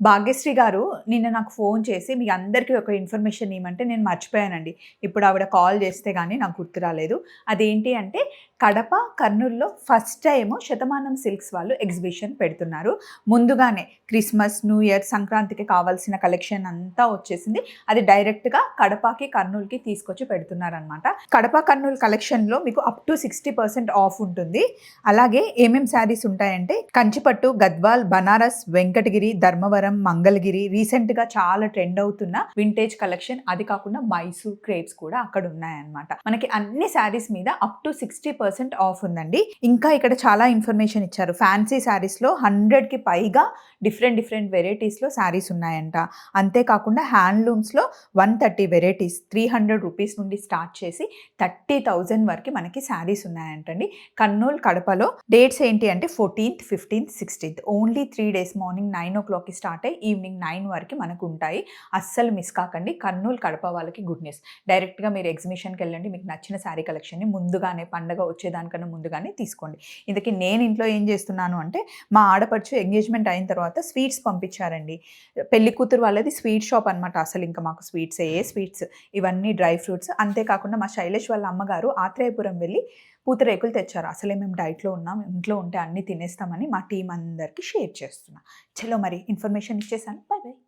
భాగ్యశ్రీ గారు నిన్న నాకు ఫోన్ చేసి మీ అందరికీ ఒక ఇన్ఫర్మేషన్ ఇవ్వమంటే నేను మర్చిపోయానండి. ఇప్పుడు ఆవిడ కాల్ చేస్తే కానీ నాకు గుర్తు రాలేదు. అదేంటి అంటే కడప కర్నూలులో ఫస్ట్ టైం శతమానం సిల్క్స్ వాళ్ళు ఎగ్జిబిషన్ పెడుతున్నారు. ముందుగానే క్రిస్మస్ న్యూ ఇయర్ సంక్రాంతికి కావాల్సిన కలెక్షన్ అంతా వచ్చేసింది. అది డైరెక్ట్గా కడపకి కర్నూలుకి తీసుకొచ్చి పెడుతున్నారనమాట కడప కర్నూలు కలెక్షన్లో మీకు up to sixty percent off ఉంటుంది. అలాగే ఏమేం శారీస్ ఉంటాయంటే కంచిపట్టు గద్వాల్ బనారస్ వెంకటగిరి ధర్మవరం మంగళగిరి రీసెంట్గా చాలా ట్రెండ్ అవుతున్న వింటేజ్ కలెక్షన్ అది కాకుండా మైసూర్ క్రేప్స్ కూడా అక్కడ ఉన్నాయన్నమాట. మనకి అన్ని శారీస్ మీద up to sixty percent percent off ఉందండి. ఇంకా ఇక్కడ చాలా ఇన్ఫర్మేషన్ ఇచ్చారు. ఫ్యాన్సీ శారీస్లో హండ్రెడ్కి పైగా డిఫరెంట్ డిఫరెంట్ వెరైటీస్లో శారీస్ ఉన్నాయంట. అంతేకాకుండా హ్యాండ్లూమ్స్లో one thirty varieties three hundred rupees నుండి స్టార్ట్ చేసి థర్టీ థౌజండ్ వరకు మనకి శారీస్ ఉన్నాయంటండి. కర్నూలు కడపలో డేట్స్ ఏంటి అంటే fourteenth fifteenth sixteenth. Only three days morning nine ఓ క్లాక్కి స్టార్ట్ అయ్యి ఈవినింగ్ నైన్ వరకు మనకు ఉంటాయి. అస్సలు మిస్ కాకండి. కర్నూలు కడప వాళ్ళకి గుడ్ న్యూస్. డైరెక్ట్గా మీరు ఎగ్జిబిషన్కి వెళ్ళండి. మీకు నచ్చిన శారీ కలెక్షన్ని ముందుగానే పండగ వచ్చేదానికన్నా ముందుగానే తీసుకోండి. ఇందుకే నేను ఇంట్లో ఏం చేస్తున్నాను అంటే మా ఆడపడుచు ఎంగేజ్మెంట్ అయిన తర్వాత స్వీట్స్ పంపించారండి. పెళ్ళి కూతురు వాళ్ళది స్వీట్ షాప్ అనమాట అసలు ఇంకా మాకు స్వీట్స్ ఏ స్వీట్స్ ఇవన్నీ డ్రై ఫ్రూట్స్. అంతేకాకుండా మా శైలేష్ వాళ్ళ అమ్మగారు ఆత్రేయపురం వెళ్ళి పూతరేకులు తెచ్చారు. అసలే మేము డైట్లో ఉన్నాం ఇంట్లో ఉంటే అన్నీ తినేస్తామని మా టీం అందరికీ షేర్ చేస్తున్నా. చలో మరి ఇన్ఫర్మేషన్ ఇచ్చేసాను. Bye bye